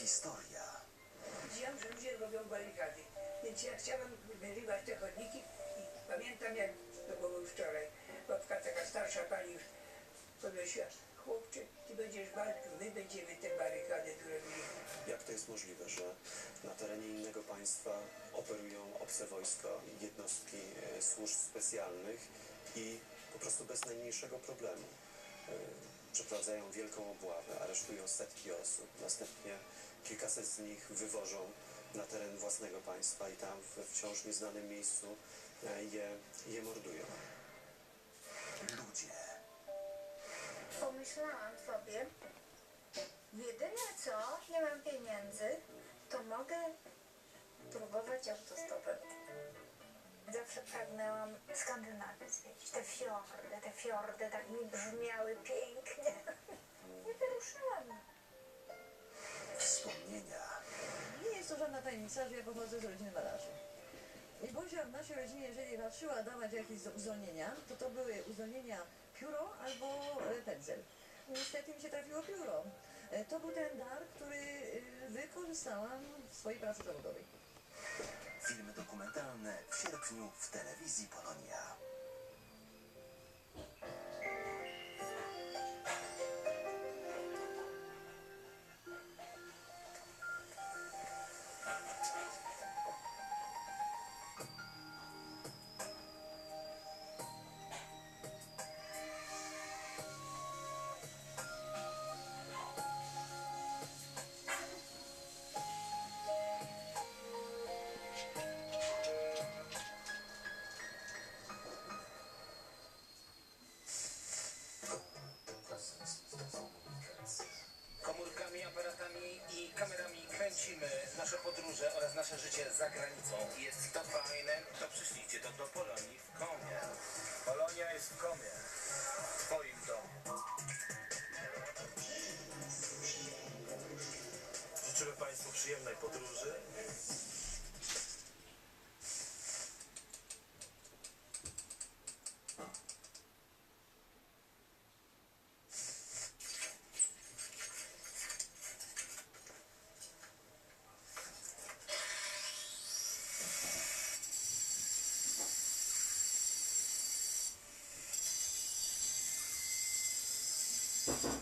historia. Widziałam, że ludzie robią barykady, więc ja chciałam wyrywać te chodniki i pamiętam jak to było wczoraj. Babka taka starsza pani już powiedziała, chłopcze, ty będziesz walczył, my będziemy te barykady tu robili. Jak to jest możliwe, że na terenie innego państwa operują obce wojska, jednostki e, służb specjalnych i po prostu bez najmniejszego problemu e, przeprowadzają wielką obławę, aresztują setki osób, następnie kilkaset z nich wywożą na teren własnego państwa i tam we wciąż nieznanym miejscu e, je, je mordują. Ludzie, Pomyślałam sobie, jedyne co, nie mam pieniędzy, to mogę próbować autostopem. Zawsze pragnęłam Skandynawię zwiedzić, te fiordy, te fiordy tak mi brzmiały pięknie. Żadna tajemnica, że ja pochodzę z rodziny malarzy. I Bozia w naszej rodzinie, jeżeli raczyła dawać jakieś uzdolnienia, to to były uzdolnienia pióro albo e, pędzel. Niestety mi się trafiło pióro. E, To był ten dar, który e, wykorzystałam w swojej pracy zawodowej. filmy dokumentalne w sierpniu w telewizji Polonia. Nasze podróże oraz nasze życie za granicą. Jest to fajne, to przyślijcie to do Polonii w Komie. Polonia jest w Komie, w twoim domu. Życzymy Państwu przyjemnej podróży 何?